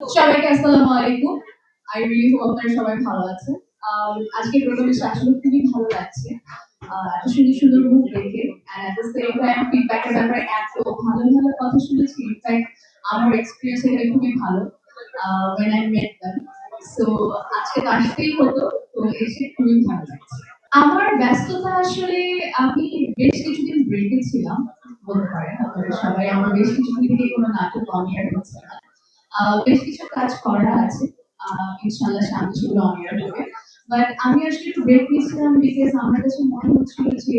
সবাইকে আসসালামু আলাইকুম। আই রিলি হোপ আপনারা সবাই ভালো আছেন। আর আজকে প্রোগ্রামে আসলে খুবই ভালো লাগছে। আহ, এত সুন্দর সুন্দর মুখ দেখে। ফিডব্যাকের ব্যাপারে এত ভালো ভালো কথা শুনেছি। ইনফ্যাক্ট আমার এক্সপিরিয়েন্স খুবই ভালো। When I met them আজকে তো আসতেই হতো তো এসে খুবই ভালো লাগছে। আমার ব্যস্ততা আসলে আমি বেশ কিছুদিন ব্রেকে ছিলাম। বলতে পারেন আপনারা সবাই আমার বেশ কিছুদিন থেকে কোনো নাটক অনিয়ার হচ্ছে না। বেশ কিছু কাজ করা আছে। ইনশাল্লাহ সামনে সেগুলো অনিয়ার হবে। বাট আমি আসলে একটু ব্রেক নিয়েছিলাম বিকজ আমার কাছে মনে হচ্ছিল যে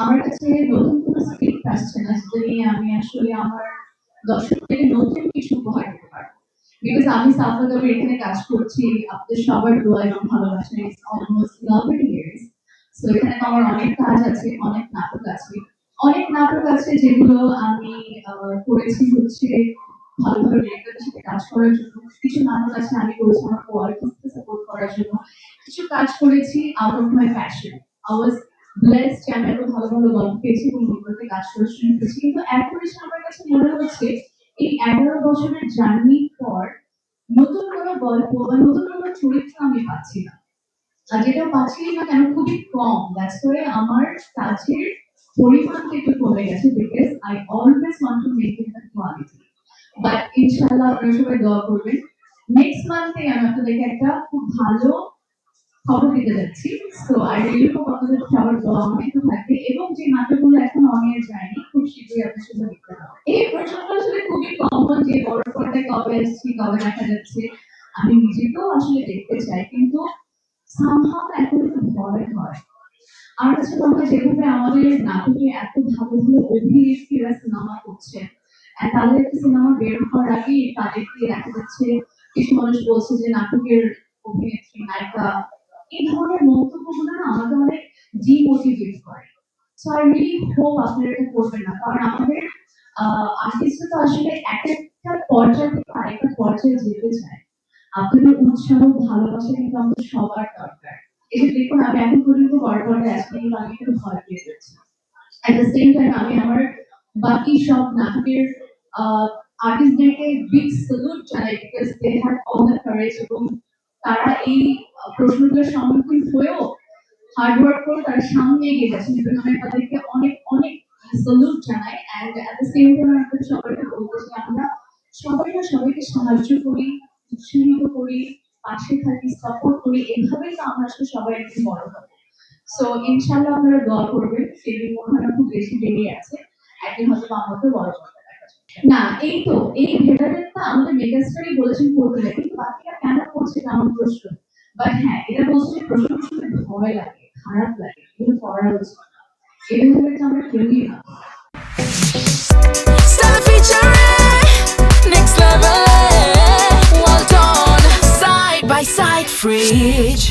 আমার কাছে নতুন কোনো স্ক্রিপ্ট আসছে না নিয়ে আমি আসলে আমার নতুন কিছু উপহার দিতে পারব। বিকজ আমি সাফাদাবের এখানে কাজ করছি, আপনাদের সবার দোয়া এবং ভালোবাসা it's almost eleven years so এখানে আমার অনেক কাজ আছে, অনেক নাটক আছে। অনেক নাটক আছে যেগুলো আমি করেছি হচ্ছে করার কিছু আমার করার কাজ করেছি আউট অফ মাই আমি এত ভালো ভালো গল্প পেয়েছি কাজ করে শুরু করেছি কিন্তু এখন এসে আমার কাছে মনে হচ্ছে, এই এগারো বছরের জার্নির পর নতুন কোনো গল্প বা নতুন কোনো চরিত্র আমি পাচ্ছি না। আর যেটা পাচ্ছি না কেন, খুবই কম। দ্যাটস ওয়াই আমার কাজের পরিমাণটা একটু কমে গেছে because I always want to make it quality but ইনশাআল্লাহ আপনারা সবাই দোয়া করবেন। নেক্সট মান্থে আমি আপনাদেরকে একটা খুব ভালো খবর দিতে যাচ্ছি। হোপ আপনাদের দোয়া থাকবে এবং যে নাটকগুলো এখন অনিয়ে যায়নি, খুব শীঘ্রই আপনার সাথে দেখতে হবে। এই প্রশ্নটা আসলে খুবই কমন যে বড় পর্দায় কবে আসছি, কবে দেখা যাচ্ছে, আমি নিজেকেও আসলে দেখতে চাই, কিন্তু সামহাও এখন একটু ভয় হয়। আমার যেভাবে আমাদের নাটকে এত ভালো ভালো অভিনেত্রীরা সিনেমা করছে আর তাদের একটা সিনেমা বের হওয়ার আগেই তাদেরকে দেখা যাচ্ছে কিছু মানুষ বলছে যে নাটকের অভিনেত্রী, নায়িকা, এই ধরনের মন্তব্যগুলো না আমাকে অনেক ডিমোটিভেট করে। সো আই রিলি হোপ আপনারা এটা করবেন না। কারণ আমাদের আর্টিস্ট তো আসলে এক একটা পর্যায় থেকে আরেকটা পর্যায়ে যেতে চায়। আপনাদের উৎসাহ, ভালোবাসা কিন্তু আমাদের সবার দরকার। এই যে দেখুন, আমি এখন পর্যন্ত বড় বড় আসলে আমি একটু ভয় পেয়ে যাচ্ছি। অ্যাট দ্য সেম টাইম আমি আমার বাকি সব নাটকের আর্টিস্টদেরকে বিগ স্যালুট জানাই because they have all the এবং তারা এই প্রশ্নগুলোর সম্মুখীন হয়েও হার্ড ওয়ার্ক করে তারা সামনে এগিয়ে যাচ্ছে। এবং আমি তাদেরকে অনেক অনেক স্যালুট জানাই and at the same time আমাদের সবাইকে বলব যে আমরা সবাই না সবাইকে সাহায্য করি, উৎসাহিত করি, পাশে থাকি সাপোর্ট করি, এভাবেই তো আমরা আসলে সবাই একদিন বড় হব। সো ইনশাল্লাহ আপনারা দোয়া করবেন সেদিন মনে হয় খুব বেশি দেরি আছে। একদিন হয়তো বা আমাকেও বড় যাবে। না এই তো এই ভেটারেনটা আমাদের মেগাস্টারই বলেছেন করতে কিন্তু বাকিরা কেন করছে আমার প্রশ্ন বাট হ্যাঁ এটা বলছে প্রশ্ন শুনে ভয় লাগে খারাপ লাগে এগুলো করা উচিত না হচ্ছে আমরা কেউই না featuring next level. Well done, side by side, fridge.